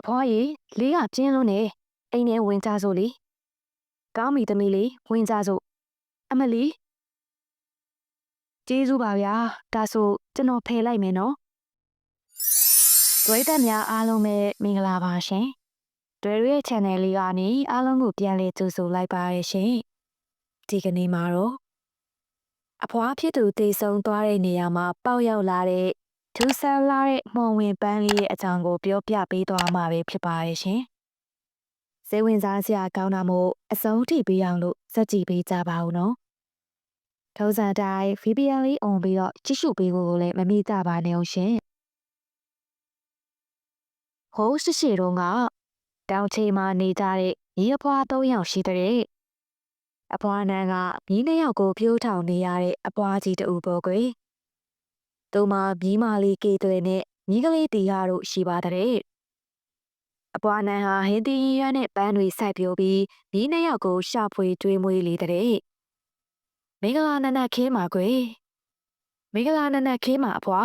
အဖွားကြီးလေးကပြင်းလို့နေအိမ်ထဲဝင်ကြစို့လေကောင်းပြီသမီးလေးဝင်ကြစို့အမလီကျေးဇူးပါဗျာဒါဆိုကျွန်တော်ဖယ်လိုက်မယ်နော်ဒွေတက်များအားလုံးပဲမင်္ဂလာပါရှင်ဒွေရဲ့ channel လေးကနေအားလုံးကိုပြန်လည်ကြိုဆိုလိုက်ပါရရှင်ဒီကနေ့မှာတော့အဖွားဖြစ်သူတည်ဆုံသွားတဲ့နေရာမှာပေါက်ရောက်လာတဲ့ ထူးဆန်းလာတဲ့မှုံဝင်ပန်းလေးရဲ့အကြောင်းကိုပြောပြပေးသွားမှာပဲဖြစ်ပါရဲ့ရှင်။စိတ်ဝင်စားစရာကောင်းတာမို့အဆုံးထိပေးအောင်လို့စက်ကြည့်ပေးကြပါဦးနော်။ထုံးစံတိုင်း VPN လေးအွန်ပြီးတော့ကြည့်ရှုပေးဖို့ကိုလည်းမမိကြပါနဲ့အောင်ရှင်။ဟိုးရှိရှိတော့ကတောင်ချေမှာနေကြတဲ့ညီအဖွား၃ယောက်ရှိတဲ့အဖွားနန်းကညီနှစ်ယောက်ကိုပြိုးထောင်နေရတဲ့အဖွားကြီးတူပေါ်ကွယ်။ သူမမြီးမာလေးကေသွဲနဲ့မြီးကလေးတီဟာတို့ရှိပါတဲ့အပွားနန်းဟာဟင်းတီရွက်နဲ့ပန်းတွေစိုက်ပျိုးပြီးဒီနှစ်ယောက်ကိုရှာဖွေတွေးမွေးလေတဲ့မင်္ဂလာနနခင်းပါကွယ်မင်္ဂလာနနခင်းပါအဖွာ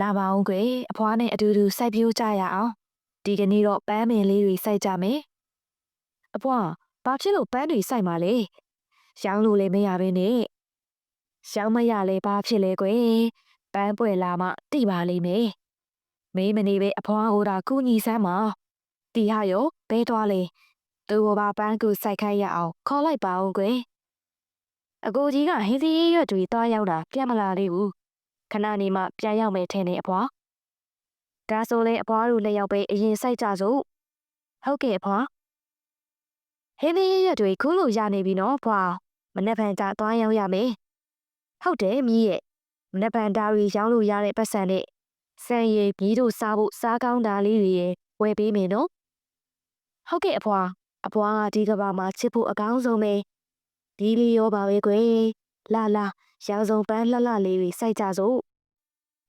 လာပါအောင်ကွယ်အဖွားနဲ့အတူတူစိုက်ပျိုးကြရအောင်ဒီကနေ့တော့ပန်းပင်လေးတွေစိုက်ကြမယ်အဖွာဘာဖြစ်လို့ပန်းတွေစိုက်မှာလဲရောင်းလို့လည်းမရဘဲနဲ့ ရှောင်းမရလဲဘာဖြစ်လဲကွယ်ပန်းပွယ်လာမှတိပါလိမ့်မယ်မင်းမနေပဲအဖွားဟိုတာကုညီစမ်းမတီဟာရောဘဲသွားလေသူ့ဘဘာပန်းကူစိုက်ခိုင်းရအောင်ခေါ်လိုက်ပါအောင်ကွယ်အကိုကြီးကဟင်းစီရွက်တွေတွားရောက်တာပြတ်မလာသေးဘူးခဏနေမှပြန်ရောက်မယ်ထင်တယ်အဖွားဒါဆိုလေအဖွားတို့လက်ရောက်ပဲအရင်စိုက်ကြစို့ဟုတ်ကဲ့အဖွားဟင်းစီရွက်တွေခုလို့ရနေပြီနော်ဖွားမနေ့ဖန်ကြတွားရောက်ရမယ် ဟုတ်တယ်မြည်ရဲ့မနက်ဖြန်ဒါရီရောင်းလို့ရတဲ့ပတ်စံနဲ့စံရည်မြည်တို့စားဖို့စားကောင်းတာလေးတွေရဲ့ဝယ်ပေးမယ်နော်ဟုတ်ကဲ့အဖွာအဖွာကဒီကဘာမှာချစ်ဖို့အကောင်းဆုံးပဲဒီလီရောပါပဲကွယ်လာလာရောင်စုံပန်းလှလှလေးတွေစိုက်ကြစို့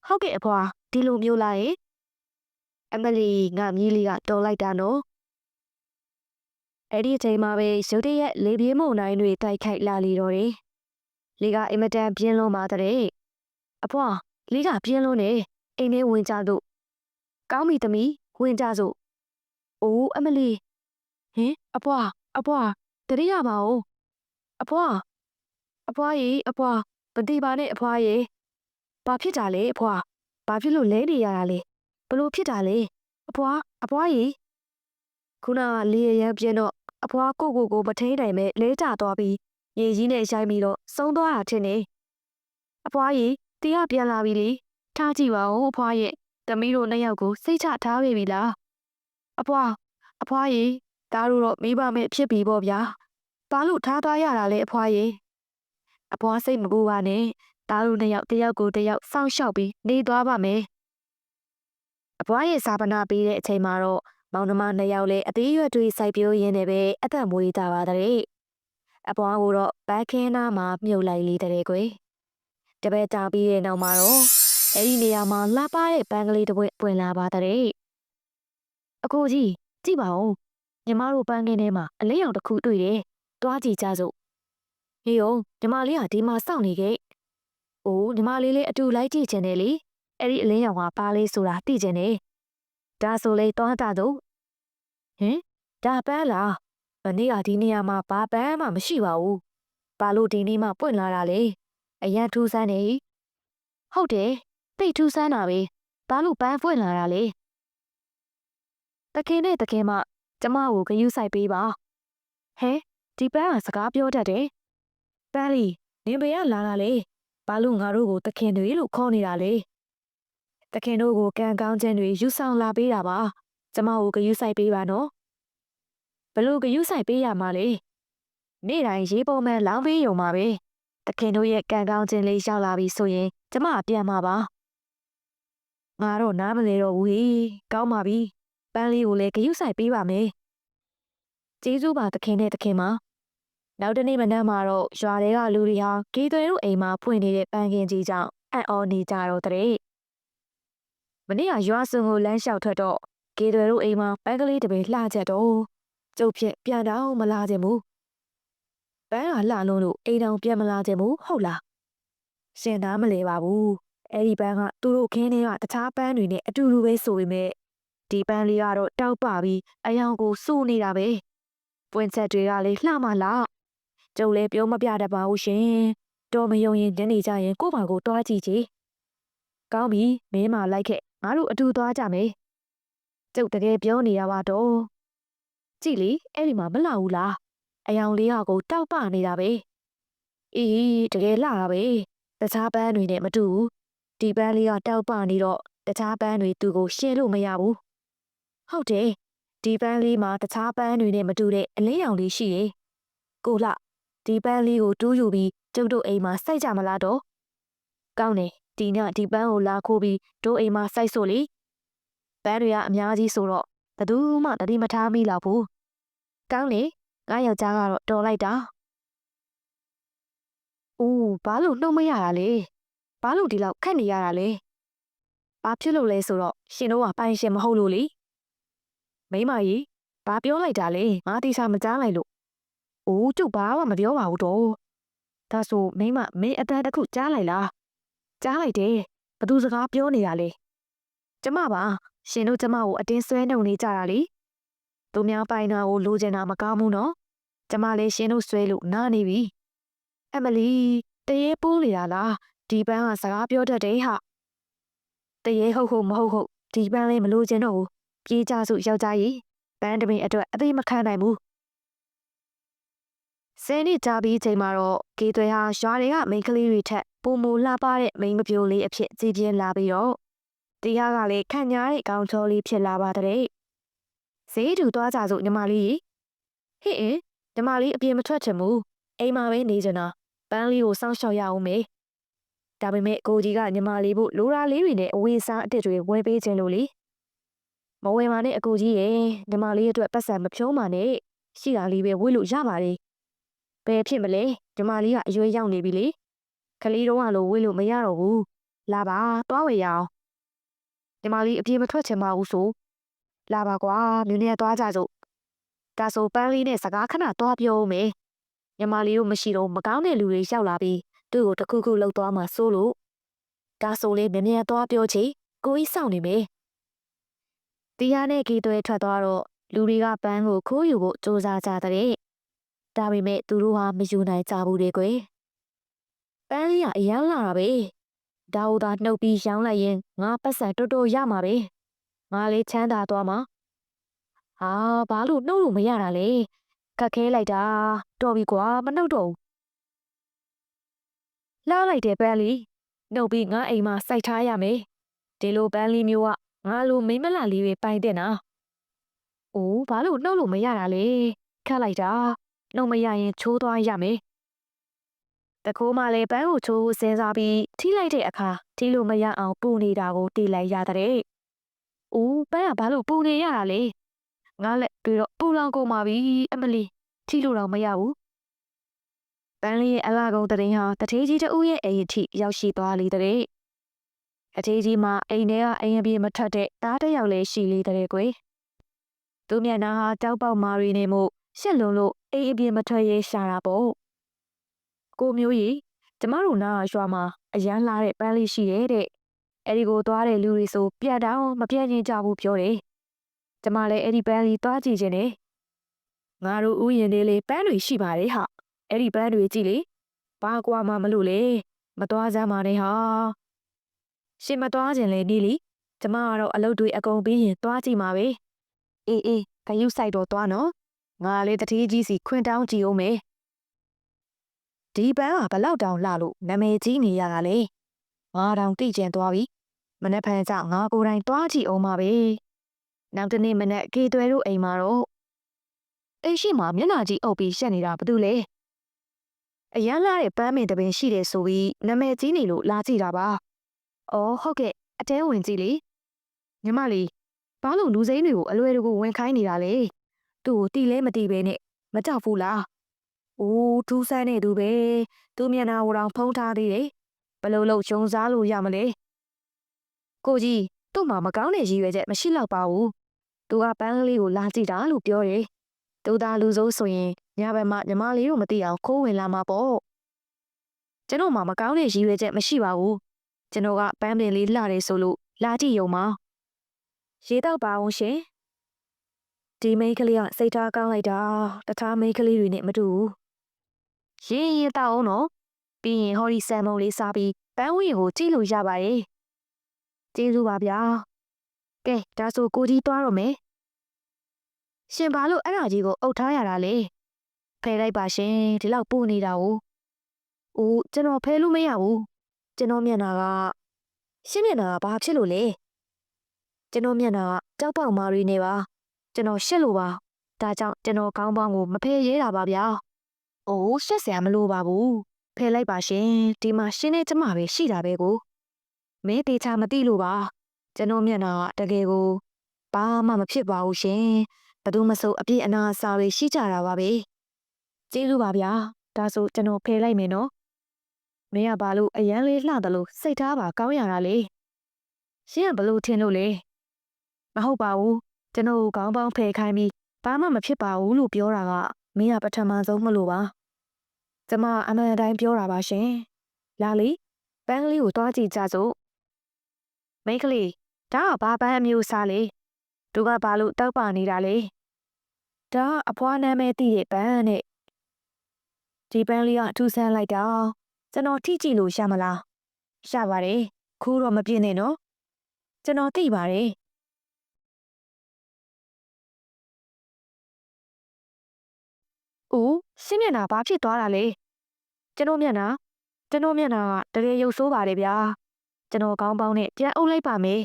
ဟုတ်ကဲ့အဖွာဒီလိုမျိုးလားရဲ့အမလီငါမြည်လီကတော်လိုက်တာနော်အဲ့ဒီအချိန်မှာပဲရုတ်တရက်လေပြေးမုန်တိုင်းတွေတိုက်ခိုက်လာလီတော့တယ် လေကအင်မတန်ပြင်းလွန်းပါတဲ့အဖွာလေကပြင်းလွန်းနေအိမ်ထဲဝင်ကြတို့ကောင်းပြီသမီးဝင်ကြစို့အိုးအမလီဟင်အဖွာအဖွာတတိယပါဦးအဖွာအဖွာရေအဖွာမတိပါနဲ့အဖွာရေဘာဖြစ်တာလဲအဖွာဘာဖြစ်လို့လဲနေရတာလဲဘလို့ဖြစ်တာလဲအဖွာအဖွာရေခုနကလေရရပြင်းတော့အဖွာကိုကိုကိုမထိန်နိုင်မဲ့လဲကျသွားပြီး ရေကြီးနဲ့ရိုက်ပြီးတော့ဆုံးသွားတာထင်နေအဖွားကြီးတီးကပြန်လာပြီလေထားကြည့်ပါဦးအဖွားရဲ့သမီးတို့နှစ်ယောက်ကိုစိတ်ချထားပြီလားအဖွားအဖွားကြီးဒါတို့တော့မိဘမဲ့ဖြစ်ပြီပေါ့ဗျာတားလို့ထားသွားရတာလေအဖွားကြီးအဖွားစိတ်မပူပါနဲ့တားတို့နှစ်ယောက်တယောက်ကိုတယောက်စောင့်ရှောက်ပြီးနေသွားပါမယ်အဖွားရဲ့စာပနာပေးတဲ့အချိန်မှာတော့မောင်နှမနှစ်ယောက်လည်းအသေးရွယ်တွေစိုက်ပျိုးရင်းနဲ့ပဲအသက်မွေးကြပါတဲ့ အပွားကိုတော့ဘတ်ခင်းနာမှာမြုပ်လိုက်လေတဲ့ကွယ်တပည့်တာပြီးတဲ့နောက်မှာတော့အဲ့ဒီနေရာမှာလှပတဲ့ပန်းကလေးတစ်ပွင့်ပွင့်လာပါတဲ့အကိုကြီးကြည့်ပါဦးညီမတို့ပန်းကင်းထဲမှာအလေးရောင်တစ်ခုတွေ့တယ်တွားကြည့်ကြစို့ဟေးအောင်ညီမလေးကဒီမှာစောင့်နေခဲ့အိုးညီမလေးလေးအတူလိုက်ကြည့်ချင်တယ်လေအဲ့ဒီအလင်းရောင်ကပါလေးဆိုတာသိချင်တယ်ဒါဆိုလေတွားတာတော့ဟင်ဒါပန်းလား မနေ့ကဒီနေရာမှာဘာပန်းမှမရှိပါဘူး။ဘာလို့ဒီနေ့မှပွင့်လာတာလဲ။အရန်ထူးဆန်းနေ။ဟုတ်တယ်။တိတ်ထူးဆန်းတာပဲ။ဘာလို့ပန်းပွင့်လာတာလဲ။တခင်နဲ့တခင်မကျမကိုဂယုစိုက်ပေးပါ။ဟဲဒီပန်းကစကားပြောတတ်တယ်။ပန်းလီနင်ဘယ်ကလာတာလဲ။ဘာလို့ငါတို့ကိုတခင်တွေလို့ခေါ်နေတာလဲ။တခင်တို့ကိုကံကောင်းခြင်းတွေယူဆောင်လာပေးတာပါ။ကျမကိုဂယုစိုက်ပေးပါနော် ဘလို့ဂယုဆိုင်ပေးရမှာလေနေ့တိုင်းရေးပုံမှန်လောင်းပေးရုံမှာပဲတခင်တို့ရဲ့ကံကောင်းခြင်းလေးရောက်လာပြီဆိုရင်ကျမပြန်မှာပါငါတော့နားမလဲတော့ဘူးဟေးကောင်းပါပြီပန်းလေးကိုလည်းဂယုဆိုင်ပေးပါမယ်ကျေးဇူးပါတခင်နဲ့တခင်မနောက်တနေ့မနက်မှာတော့ရွာတွေကလူတွေဟာဂေသွဲတို့အိမ်မှာဖွင့်နေတဲ့ပန်းကင်ကြီးကြောင့်အံ့ဩနေကြတော့တဲ့မနေ့ကရွာစုံကိုလမ်းလျှောက်ထွက်တော့ဂေသွဲတို့အိမ်မှာပန်းကလေးတစ်ပင်လှချက်တော့ ကျုပ်ဖြင့်ပြန်တော့မလာခြင်းဘူးပန်းကလှလုံးလို့အိမ်တောင်ပြန်မလာခြင်းဘူးဟုတ်လားရှင်သားမလဲပါဘူးအဲ့ဒီပန်းကသူတို့ခင်းထဲကတခြားပန်းတွေနဲ့အတူတူပဲဆိုပေမဲ့ဒီပန်းလေးကတော့တောက်ပပြီးအယောင်ကိုစိုးနေတာပဲပွင့်ချက်တွေကလေလှမလားကျုပ်လည်းပြောမပြတတ်ပါဘူးရှင်တော်မယုံရင်ညနေကျရင်ကို့ဘာကိုတွားကြည့်ကြည့်ကောင်းပြီမင်းမလိုက်ခဲ့ငါတို့အတူသွားကြမယ်ကျုပ်တကယ်ပြောနေရပါတော့ ကြည့်လေအဲ့ဒီမှာမလှဘူးလားအယောင်လေးဟာကိုတောက်ပနေတာပဲအေးတကယ်လှတာပဲတခြားပန်းတွေနဲ့မတူဘူးဒီပန်းလေးကတောက်ပနေတော့တခြားပန်းတွေသူ့ကိုရှင်းလို့မရဘူးဟုတ်တယ်ဒီပန်းလေးမှာတခြားပန်းတွေနဲ့မတူတဲ့အလင်းရောင်လေးရှိတယ်ကိုလှဒီပန်းလေးကိုတူးယူပြီးကျုပ်တို့အိမ်မှာစိုက်ကြမလားတော့ကောင်းတယ်ဒီညဒီပန်းကိုလာခိုးပြီးတို့အိမ်မှာစိုက်စို့လေပန်းတွေကအများကြီးဆိုတော့ ဘယ်သူမှတတိမထားမိတော့ဘူးကောင်းလေငါယောက်ျားကတော့တော်လိုက်တာ။အိုးဘာလို့နှုတ်မရတာလဲ။ဘာလို့ဒီလောက်ခက်နေရတာလဲ။ဘာဖြစ်လို့လဲဆိုတော့ရှင်တို့ကပိုင်ရှင်မဟုတ်လို့လေ။မိမကြီးဘာပြောလိုက်တာလဲ။ငါတိချာမကြားလိုက်လို့။အိုးကျုပ်ဘာမှမပြောပါဘူးတော့။ဒါဆိုမိမမင်းအတန်းတစ်ခုကြားလိုက်လား။ကြားလိုက်တယ်။ဘသူစကားပြောနေတာလဲ။ကျမပါ ရှင်တို့ကျမကိုအတင်းဆွဲနှုံနေကြတာလေ။သူများပိုင်တာကိုလိုချင်တာမကောင်းဘူးနော်။ကျမလည်းရှင်တို့ဆွဲလို့နားနေပြီ။အမလီတရေပိုးနေတာလားဒီပန်းကစကားပြောတတ်တယ်ဟာတရေဟုတ်ဟုတ်မဟုတ်ဟုတ်ဒီပန်းလေးမလို့ချင်တော့ဘူးပြေးကြစုယောက်ျားကြီးပန်းတပင်အတွက်အသေးမခံနိုင်ဘူးဆယ်နှစ်ကြာပြီးချိန်မှာတော့ကေသွဲဟာရွာတွေကမိန်းကလေးတွေထက်ပုံမူလှပတဲ့မိန်းမပြိုလေးအဖြစ်ကြည်ပြင်းလာပြီးတော့ တရားကလည်းခံညားတဲ့ကောင်းချောလေးဖြစ်လာပါတဲ့ဈေးတူသွားကြစို့ညီမလေးဟေ့အင်းညီမလေးအပြင်မထွက်ချင်ဘူးအိမ်မှာပဲနေကြတာပန်းလေးကိုစောင့်ရှောက်ရအောင်မေဒါပေမဲ့ကိုကြီးကညီမလေးဖို့လိုရာလေးတွေနဲ့အဝေးစားအစ်စ်တွေဝယ်ပေးခြင်းလို့လေမဝယ်ပါနဲ့အကိုကြီးရဲ့ညီမလေးအတွက်ပတ်စံမဖြုံးပါနဲ့ရှိတာလေးပဲဝေ့လို့ရပါတယ်ဘယ်ဖြစ်မလဲညီမလေးကအရွယ်ရောက်နေပြီလေကလေးတော့ကလို့ဝေ့လို့မရတော့ဘူးလာပါသွားဝယ်ရအောင် ညီမလေးအပြေမထွက်ချင်ပါဘူးဆိုလာပါကွာနင်းနေသွားကြစို့ဒါဆိုပန်းလေးနဲ့စကားခဏသွားပြောဦးမယ်ညီမလေးတို့မရှိတော့မကောင်းတဲ့လူတွေရောက်လာပြီးသူ့ကိုတခုခုလှုပ်သွားမှဆိုလို့ဒါဆိုလေမြန်မြန်သွားပြောချေကိုကြီးစောင့်နေမယ်တရားနဲ့ဂီသွဲထွက်သွားတော့လူတွေကပန်းကိုခိုးယူဖို့စူးစမ်းကြတဲ့ဒါပေမဲ့သူတို့ဟာမယူနိုင်ကြဘူးလေကွယ်ပန်းလေးကအရန်လာတာပဲ ဒါဟိုသာနှုတ်ပြီးရောင်းလိုက်ရင်ငါပတ်စံတော်တော်ရမှာပဲငါလေးချမ်းသာသွားမှာဟာဘာလို့နှုတ်လို့မရတာလဲခက်ခဲလိုက်တာတော်ပြီကွာမနှုတ်တော့ဘူးလာလိုက်တယ်ပန်းလီနှုတ်ပြီးငါအိမ်မှာစိုက်ထားရမယ်ဒီလိုပန်းလီမျိုးကငါလိုမိမလာလေးတွေပိုင်တဲ့နာအိုးဘာလို့နှုတ်လို့မရတာလဲခက်လိုက်တာနှုတ်မရရင်ချိုးသွားရမယ် တကိုးမလည်းပန်းကိုချိုးစဉ်းစားပြီးထိလိုက်တဲ့အခါထိလို့မရအောင်ပူနေတာကိုတီးလိုက်ရတဲ့။အိုးပန်းကဘာလို့ပူနေရတာလဲ။ငါလည်းပြီးတော့ပူလောင်ကုန်ပါပြီအမလီထိလို့တော့မရဘူး။ပန်းလေးရဲ့အလားကုန်တရင်ဟာတထေးကြီးတူရဲ့အိမ်အထိရောက်ရှိသွားလေတဲ့။အထေးကြီးမှာအိမ်ထဲကအိမ်အပြေမထွက်တဲ့သားတစ်ယောက်လည်းရှိလေတဲ့ကွယ်။သူမျက်နှာဟာတောက်ပေါက်မာရီနေမှုရှက်လွန်လို့အိမ်အပြေမထွက်ရဲရှာတာပေါ့။ ကိုမျိုးကြီးကျမတို့နားရွာမှာအရန်လာတဲ့ပန်းလေးရှိရဲ့တဲ့။အဲဒီကိုသွားတဲ့လူတွေဆိုပြတ်တောင်မပြတ်ရင်ကြဘူးပြောတယ်။ကျမလည်းအဲ့ဒီပန်းလေးသွားကြည့်ခြင်းနဲ့ငါတို့ဥယျာဉ်လေးလေးပန်းတွေရှိပါတယ်ဟာအဲ့ဒီပန်းတွေကြည့်လေဘာကွာမှမလို့လေမသွားစမ်းပါနဲ့ဟာရှင်မသွားခြင်းလေနီးလီကျမကတော့အလုပ်တွေအကုန်ပြီးရင်သွားကြည့်မှာပဲအေးအေးဂယုဆိုင်တော့သွားနော်ငါလေးတတိကြီးစီခွင်တောင်းကြည့်အောင်မယ် ဒီပန်းကဘလောက်တောင်လှလို့နာမည်ကြီးနေရတာလေငါတောင်တိကျင်သွားပြီမနေ့ဖန်ကျငါကိုယ်တိုင်သွားကြည့်အောင်ပါပဲနောက်တနေ့မနေ့ကေသွဲတို့အိမ်မှာတော့အိမ်ရှိမှာမျက်နှာကြီးအုပ်ပြီးရှက်နေတာဘာလို့လဲအရန်လာတဲ့ပန်းမင်တပင်ရှိတယ်ဆိုပြီးနာမည်ကြီးနေလို့လာကြည့်တာပါအော်ဟုတ်ကဲ့အတဲဝင်ကြည့်လေညီမလေးဘာလို့လူစိမ်းတွေကိုအလွယ်တကူဝင်ခိုင်းနေတာလဲသူ့ကိုတီလဲမတီပဲနဲ့မကြောက်ဘူးလား အိုးထူးဆန်းနေသူပဲသူမျက်နှာကိုတော့ဖုံးထားသေးတယ်ဘလို့လို့ဂျုံစားလို့ရမလဲကိုကြီးသူ့မှာမကောင်းတဲ့ရည်ရွယ်ချက်မရှိတော့ပါဘူးသူကပန်းကလေးကိုလာကြည့်တာလို့ပြောတယ်သူသားလူစိုးဆိုရင်ညဘက်မှညီမလေးတို့မသိအောင်ခိုးဝင်လာမှာပေါ့ကျွန်တော်မှမကောင်းတဲ့ရည်ရွယ်ချက်မရှိပါဘူးကျွန်တော်ကပန်းပင်လေးလှတယ်ဆိုလို့လာကြည့်ရုံပါရေတောက်ပါအောင်ရှင်ဒီမိန်းကလေးကစိတ်ထားကောင်းလိုက်တာတခြားမိန်းကလေးတွေနဲ့မတူဘူး ရင်းရင်တောက်အောင်နော်ပြီးရင်ဟော်ဒီဆန်မုံလေးစားပြီးပန်းဝင်ကိုကြည့်လို့ရပါတယ်ကျေးဇူးပါဗျာကဲဒါဆိုကိုကြီးသွားတော့မယ်ရှင်ဘာလို့အဲ့ဒါကြီးကိုအုပ်ထားရတာလဲဖယ်လိုက်ပါရှင်ဒီလောက်ပို့နေတာကိုအိုးကျွန်တော်ဖယ်လို့မရဘူးကျွန်တော်မျက်နှာကရှင်းမျက်နှာကဘာဖြစ်လို့လဲကျွန်တော်မျက်နှာကကြောက်ပေါက်မာရီနေပါကျွန်တော်ရှက်လို့ပါဒါကြောင့်ကျွန်တော်ခေါင်းပေါင်းကိုမဖယ်ရဲတာပါဗျာ အိုးရှက်စရာမလိုပါဘူးဖယ်လိုက်ပါရှင်ဒီမှာရှင်းနေကျမပဲရှိတာပဲကိုမင်းတေချာမသိလို့ပါကျွန်တော်မျက်နှာကတကယ်ကိုဘာမှမဖြစ်ပါဘူးရှင်ဘယ်သူမဆိုအပြည့်အနာအစာတွေရှိကြတာပါပဲကျေးဇူးပါဗျာဒါဆိုကျွန်တော်ဖယ်လိုက်မယ်နော်မင်းကဘာလို့အရန်လေးလှတယ်လို့စိတ်ထားပါကောင်းရတာလေရှင်းကဘလို့ထင်လို့လဲမဟုတ်ပါဘူးကျွန်တော်ခေါင်းပေါင်းဖယ်ခိုင်းပြီးဘာမှမဖြစ်ပါဘူးလို့ပြောတာကမင်းကပထမဆုံးမလို့ပါ ကျမအမှန်တိုင်းပြောတာပါရှင်လာလေပန်းကလေးကိုတွားကြည့်ကြစို့မိန်းကလေးဒါကဘာပန်းအမျိုးအစားလေသူကဘာလို့တောက်ပါနေတာလဲဒါကအဖွားနာမည်သိတဲ့ပန်းနဲ့ဒီပန်းလေးကထူဆန်းလိုက်တာကျွန်တော်ထိကြည့်လို့ရမလားရပါတယ်ခုတော့မပြည့်နဲ့နော်ကျွန်တော်သိပါတယ် ဦးရှင်းမျက်နှာဘာဖြစ်သွားတာလဲကျွန်တော်မျက်နှာကျွန်တော်မျက်နှာကတကယ်ရုပ်ဆိုးပါတယ်ဗျာကျွန်တော်ကောင်းပေါင်းနဲ့ပြန်အုပ်လိုက်ပါမယ်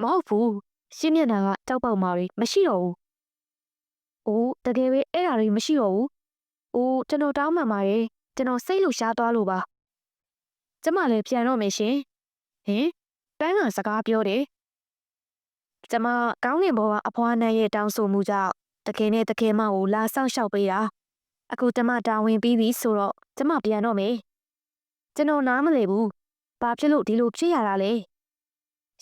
မဟုတ်ဘူးရှင်းမျက်နှာကကြောက်ပေါက်မာတွေမရှိတော့ဘူးအိုးတကယ်ပဲအဲ့ဒါတွေမရှိတော့ဘူးအိုးကျွန်တော်တောင်းမှန်ပါတယ်ကျွန်တော်စိတ်လို့ရှားသွားလို့ပါကျမလည်းပြန်တော့မယ်ရှင်ဟင်တန်းကစကားပြောတယ်ကျမကောင်းကင်ဘောကအဖွားနန်းရဲ့တောင်းဆိုမှုကြောင့် တခင်နဲ့တခင်မကိုလာဆောင်ရှောက်ပေးတာအခုကျမတာဝန်ပြီးပြီဆိုတော့ကျမပြန်တော့မယ်ကျွန်တော်နားမလည်ဘူးဘာဖြစ်လို့ဒီလိုဖြစ်ရတာလဲ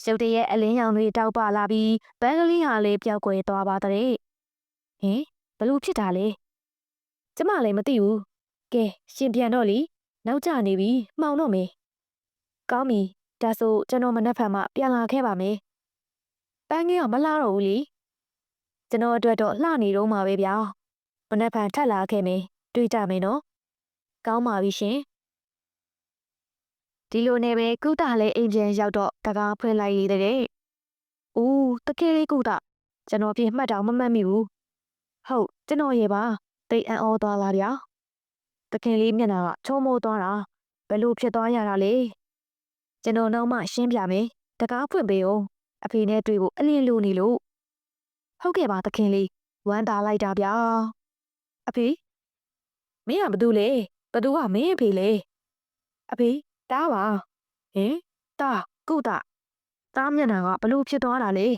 ရုတ်တရက်အလင်းရောင်တွေတောက်ပလာပြီးဘန်ကလေးဟာလည်းပျောက်ကွယ်သွားပါတဲ့ဟင်ဘလို့ဖြစ်တာလဲကျမလည်းမသိဘူးကဲရှင်ပြန်တော့လीနောက်ကျနေပြီမှောင်တော့မေကောင်းပြီဒါဆိုကျွန်တော်မနှက်ဖန်မှပြန်လာခဲ့ပါမယ်ပန်းကြီးကမလာတော့ဘူးလी ကျွန်တော်အတွက်တော့လှနေတော့မှာပဲဗျာမနှက်ဖန်ထက်လာခဲ့မယ်တွေ့ကြမယ်နော်ကောင်းပါပြီရှင်ဒီလိုနဲ့ပဲကုသလည်းအိမ်ပြန်ရောက်တော့တကားဖွင့်လိုက်ရတဲ့။အိုးတကယ်လေးကုသကျွန်တော်ပြင်မှတ်တော့မမှတ်မိဘူး။ဟုတ်ကျွန်တော်ရေပါတိတ်အံ့ဩသွားလားဗျာ။တခင်လေးမျက်နှာကချုံမိုးသွားတာဘယ်လိုဖြစ်သွားရတာလဲ။ကျွန်တော်နောက်မှရှင်းပြမယ်။တကားဖွင့်ပေးအောင်အဖေနဲ့တွေ့ဖို့အလင်းလိုနေလို့ ဟုတ်ကဲ့ပါတခင်လေးဝမ်းသာလိုက်တာဗျာ။အဖေမင်းကဘာလုပ်လဲဘသူကမင်းအဖေလဲအဖေတားပါဟင်တားကုတာတားမျက်နှာကဘလို့ဖြစ်သွားတာလဲ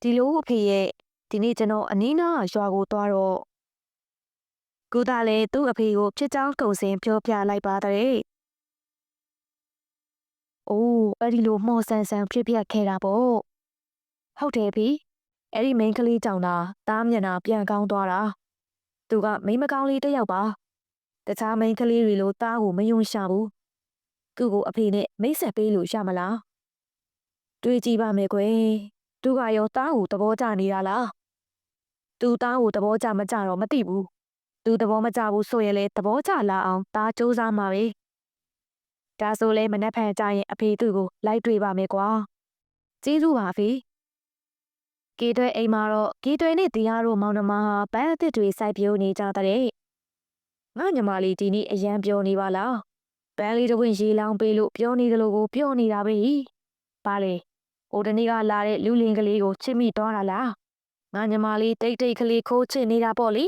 ဒီလိုအဖေရဲ့ဒီနေ့ကျွန်တော်အနည်းနာရွာကိုသွားတော့ကုတာလည်းသူ့အဖေကိုဖြစ်ကြောင်းကုံစင်ပြောပြလိုက်ပါတဲ့အိုးအဲ့ဒီလိုမှော်ဆန်ဆန်ဖြစ်ပြခဲ့တာပေါ့ဟုတ်တယ်ဖေ အဲ့ဒီမိန်းကလေးကြောင့်သာတားမျက်နှာပြန်ကောင်းသွားတာသူကမိန်းမကောင်းလေးတစ်ယောက်ပါတခြားမိန်းကလေးတွေလိုတားကိုမယုံရှာဘူးသူ့ကိုအဖေနဲ့မိတ်ဆက်ပေးလို့ရမလားတွေးကြည့်ပါမယ်ကွယ်သူကရောတားကိုသဘောကျနေတာလားသူတားကိုသဘောကျမကျတော့မသိဘူးသူသဘောမကျဘူးဆိုရင်လေသဘောကျလာအောင်တားစူးစမ်းမှာပဲဒါဆိုလဲမနှက်ဖန်ကြရင်အဖေသူ့ကိုလိုက်တွေ့ပါမယ်ကွာကျေးဇူးပါဖေ ကေတွဲအိမ်မှာတော့ကေတွဲနဲ့တရားတို့မောင်နှမဟာပန်းအသစ်တွေစိုက်ပျိုးနေကြတဲ့ငါညီမလေးဒီနေ့အရန်ပြောနေပါလားပန်းလေးတစ်ဝင်းရေလောင်းပေးလို့ပြောနေသလိုကိုပြောနေတာပဲ။ပါလေ။ဟိုတနေ့ကလာတဲ့လူလင်ကလေးကိုချစ်မိသွားတာလား။ငါညီမလေးတိတ်တိတ်ကလေးခိုးချစ်နေတာပေါ့လေ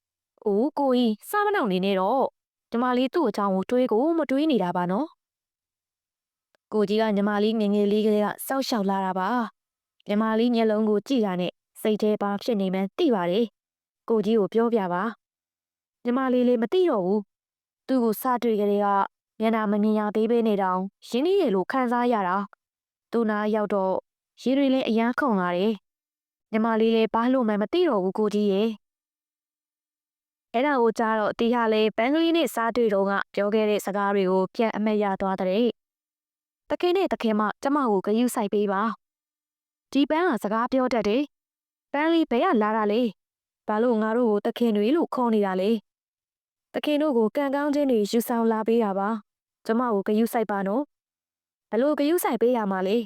။အိုးကိုကြီးစားမနှောင်နေနဲ့တော့ညီမလေးသူ့အကြောင်းကိုတွေးကိုမတွေးနေတာပါနော်။ကိုကြီးကညီမလေးငငယ်လေးကလေးကစောက်ရှောက်လာတာပါ။ ညီမလေးမျက်လုံးကိုကြည့်တာနဲ့စိတ်ထဲပါဖြစ်နေမှန်းသိပါတယ်။ကိုကြီးကိုပြောပြပါ။ညီမလေးလေးမသိတော့ဘူး။သူ့ကိုစတွေ့ကလေးကမျက်နှာမမြင်ရသေးပဲနေတောင်ရင်းနှီးရလို့ခံစားရတာသူနာရောက်တော့ရေတွေလည်းအယမ်းခုန်လာတယ်ညီမလေးလည်းဘာလို့မှမသိတော့ဘူးကိုကြီးရဲ့အဲ့ဒါကိုကြားတော့တီဟာလည်းပန်းကလေးနဲ့စားတွေ့တော့ကပြောခဲ့တဲ့စကားတွေကိုပြန်အမက်ရသွားတဲ့တခင်နဲ့တခင်မကျမကိုဂယုစိုက်ပေးပါ ဒီပန်းကစကားပြောတတ်တယ်ပန်းလေးဘယ်ကလာတာလဲဘာလို့ငါတို့ကိုတခင်တွေလို့ခေါ်နေတာလဲတခင်တို့ကိုကံကောင်းခြင်းတွေယူဆောင်လာပေးတာပါကျမကိုဂယုစိုက်ပါနော်ဘလို့ဂယုစိုက်ပေးရမှာလဲ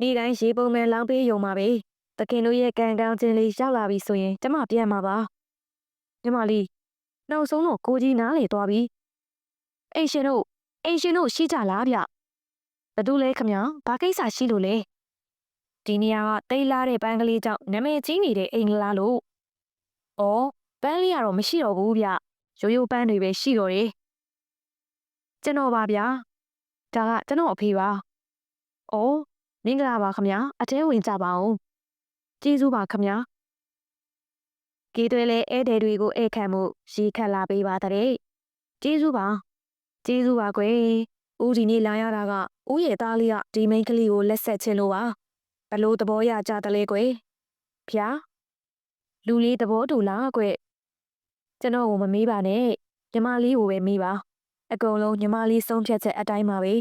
နေ့တိုင်းရေပုံမှန်လောင်းပေးယုံပါပဲတခင်တို့ရဲ့ကံကောင်းခြင်းလေးရောက်လာပြီဆိုရင်ကျမပြန်မှာပါညီမလေးနောက်ဆုံးတော့ကိုကြီးနားလေသွားပြီအိမ်ရှင်တို့အိမ်ရှင်တို့ရှိကြလားဗျဘသူလဲခမဘာကိစ္စရှိလို့လဲ ဒီနေရာကတိတ်လာတဲ့ပန်းကလေးကြောင့်နာမည်ကြီးနေတဲ့အိမ်လားလို့ဩပန်းလေးကတော့မရှိတော့ဘူးဗျရိုးရိုးပန်းတွေပဲရှိတော့တယ်ကျွန်တော်ပါဗျာဒါကကျွန်တော်အဖေပါဩမင်္ဂလာပါခမအထဲဝင်ကြပါဦးကျေးဇူးပါခမကေတွေလဲဧည့်သည်တွေကိုဧည့်ခံမှုရီခတ်လာပေးပါတဲ့ကျေးဇူးပါကျေးဇူးပါကွယ်ဦးဒီနေ့လာရတာကဦးရဲ့သားလေးကဒီမိန်းကလေးကိုလက်ဆက်ချင်လို့ပါဘ လို့သဘောရကြတယ်လေကွယ်ဖျားလူလေးသဘောတူလားကွယ်ကျွန်တော်ကိုမမေးပါနဲ့ညီမလေးကိုပဲမေးပါအကုန်လုံးညီမလေးဆုံးဖြတ်ချက်အတိုင်းပါပဲ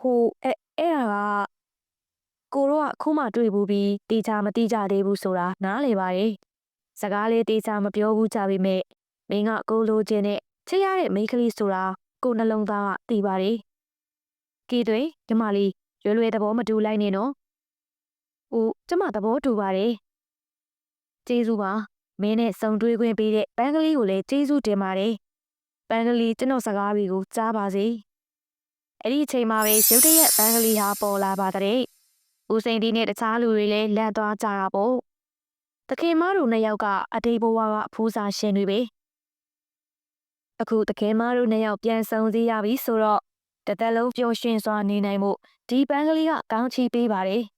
ဟိုအဲအဲ့ဒါကကိုတော့အခုမှတွေ့ဘူးပြီးတေချာမတိကြသေးဘူးဆိုတာနားလေပါတယ်စကားလေးတေချာမပြောဘူးကြပြီမဲ့မင်းကကိုလိုချင်တဲ့ချစ်ရတဲ့မိန်းကလေးဆိုတာကိုနှလုံးသားကသိပါတယ်။ကီတွေညီမလေးရွယ်လွယ်သဘောမတူလိုက်နဲ့နော်။ အိုးကျမသဘောတူပါတယ်။ကျေးဇူးပါ။မင်းနဲ့စုံတွေးခွင့်ပေးတဲ့ပန်းကလေးကိုလည်းကျေးဇူးတင်ပါတယ်။ပန်းကလေးကျွန်တော်စကားတွေကိုကြားပါစေ။အဲ့ဒီအချိန်မှာပဲရုတ်တရက်ပန်းကလေးဟာပေါ်လာပါတဲ့။ဦးစိန်ဒီနဲ့တခြားလူတွေလည်းလန့်သွားကြတာပေါ့။တခင်မတို့နှစ်ယောက်ကအတိတ်ဘဝကအဖိုးစာရှင်တွေပဲ။အခုတခင်မတို့နှစ်ယောက်ပြန်ဆုံစည်းရပြီဆိုတော့တသက်လုံးပျော်ရွှင်စွာနေနိုင်မှုဒီပန်းကလေးကကောင်းချီးပေးပါတယ်။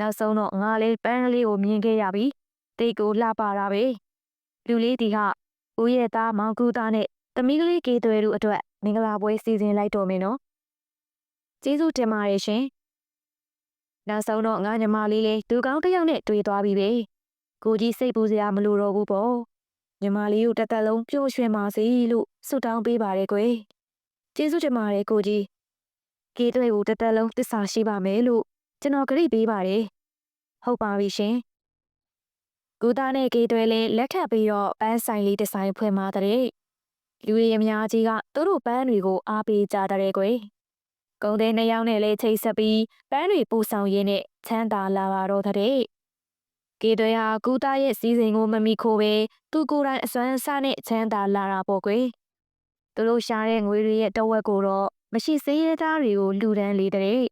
နောက်ဆုံးတော့ငါလေးပန်းကလေးကိုမြင်ခဲ့ရပြီ။တိတ်ကိုလှပတာပဲ။လူလေးဒီကဦးရဲ့သားမောင်ကူသားနဲ့သမီးကလေးကေသွဲတို့အတွက်မင်္ဂလာပွဲစီစဉ်လိုက်တော်မင်းနော်။ကျေးဇူးတင်ပါတယ်ရှင်။နောက်ဆုံးတော့ငါညီမလေးလေးသူကောင်းတစ်ယောက်နဲ့တွေ့သွားပြီပဲ။ကိုကြီးစိတ်ပူစရာမလိုတော့ဘူးပေါ့။ညီမလေးကိုတစ်သက်လုံးပျော်ရွှင်ပါစေလို့ဆုတောင်းပေးပါရယ်ကွယ်။ကျေးဇူးတင်ပါတယ်ကိုကြီးကေးတွေကိုတသက်လုံးတစ္ဆာရှိပါမယ်လို့ ကျွန်တော်ကြိပေးပါတယ်ဟုတ်ပါပြီရှင်ကိုသားနဲ့ကေးတွေလည်းလက်ထပ်ပြီးတော့ပန်းဆိုင်လေးဒီဇိုင်းဖွင့်มาတဲ့လူတွေအများကြီးကသူတို့ပန်းတွေကိုအားပေးကြတဲ့ကွယ်ကုံတဲ့နှစ်ယောက်နဲ့လည်းချိတ်ဆက်ပြီးပန်းတွေပူဆောင်ရင်းနဲ့ချမ်းသာလာပါတော့တဲ့ကေတွေဟာကူသားရဲ့စီစဉ်ကိုမမိခိုးပဲသူကိုယ်တိုင်အစွမ်းအစနဲ့ချမ်းသာလာတာပေါ့ကွယ်သူတို့ရှာတဲ့ငွေတွေရဲ့တဝက်ကိုတော့မရှိစေးရသားတွေကိုလူဒန်းလေတဲ့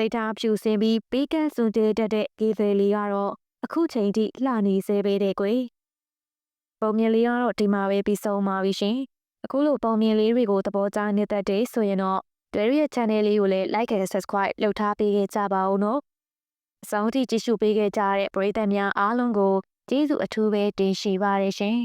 စိတ်ထားဖြူစင်ပြီးပေးကန်းစွန်တဲတတ်တဲ့ဂေဖယ်လေးကတော့အခုချိန်ထိလှနေစေပဲတဲ့ကွယ်ပုံမြင်လေးကတော့ဒီမှာပဲပြီးဆုံးပါပြီရှင်အခုလိုပုံမြင်လေးတွေကိုသဘောကျနေတဲ့တဲ့ဆိုရင်တော့တွဲရဲ့ channel လေးကိုလည်း like and subscribe လုပ်ထားပေးခဲ့ကြပါဦးနော်အဆုံးထိကြည့်ရှုပေးခဲ့ကြတဲ့ပရိသတ်များအားလုံးကိုကျေးဇူးအထူးပဲတင်ရှိပါရရှင်